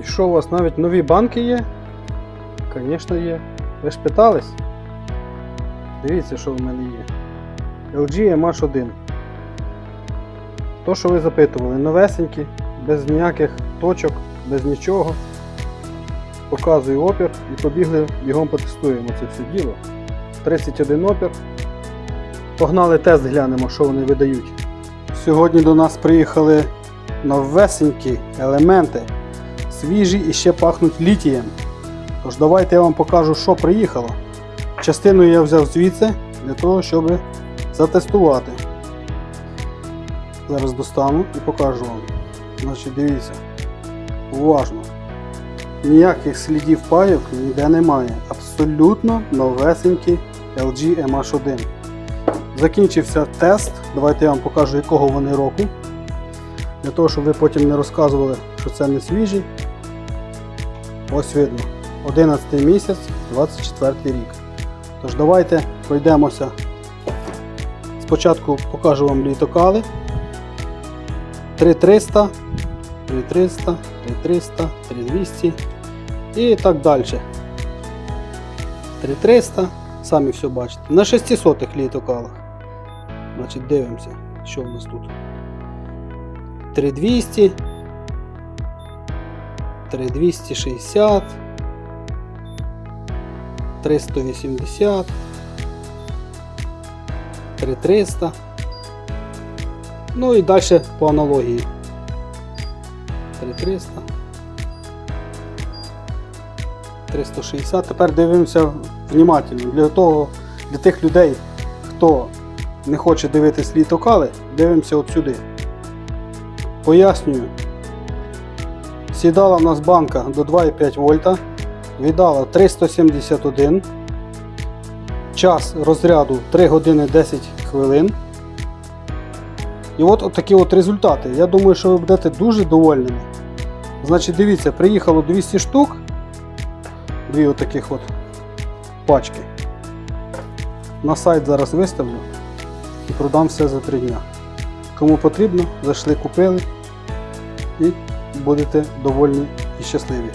І що у вас навіть нові банки є? Звісно, є. Ви ж питались? Дивіться, що в мене є. LG MH1. То, що ви запитували, новесенькі, без ніяких точок, без нічого. Показую опір і побігли бігом потестуємо це все діло. 31 опір. Погнали тест глянемо, що вони видають. Сьогодні до нас приїхали новесенькі елементи, свіжі і ще пахнуть літієм. Тож давайте я вам покажу, що приїхало. Частину я взяв звідси для того, щоб затестувати. Зараз достану і покажу вам. Значить, дивіться. Уважно. Ніяких слідів пайок ніде немає. Абсолютно новесенькі LG MH1. Закінчився тест. Давайте я вам покажу, якого вони року. Для того, щоб ви потім не розказували, що це не свіжі. Ось видно. 11 місяць, 24 рік. Тож давайте пройдемося. Спочатку покажу вам літокали. 3300, 3300, 3300, 3200 і так далі. 3300, самі все бачите. На 600 літокалах. Значить, дивимося, що в нас тут. 3200, 3260, 380, 3300. Ну і далі по аналогії. 3300. 360. Тепер дивимося внимательно. Для того, для тих людей, хто не хоче дивитись літокали, дивимося от сюди. Пояснюю. Сідала в нас банка до 2,5 вольта, віддала 371. Час розряду 3 години 10 хвилин. І от, от такі от результати. Я думаю, що ви будете дуже довольними. Значить, дивіться, приїхало 200 штук. Дві отаких от пачки. На сайт зараз виставлю і продам все за 3 дня. Кому потрібно, зайшли, купили і будете довольні і щасливі.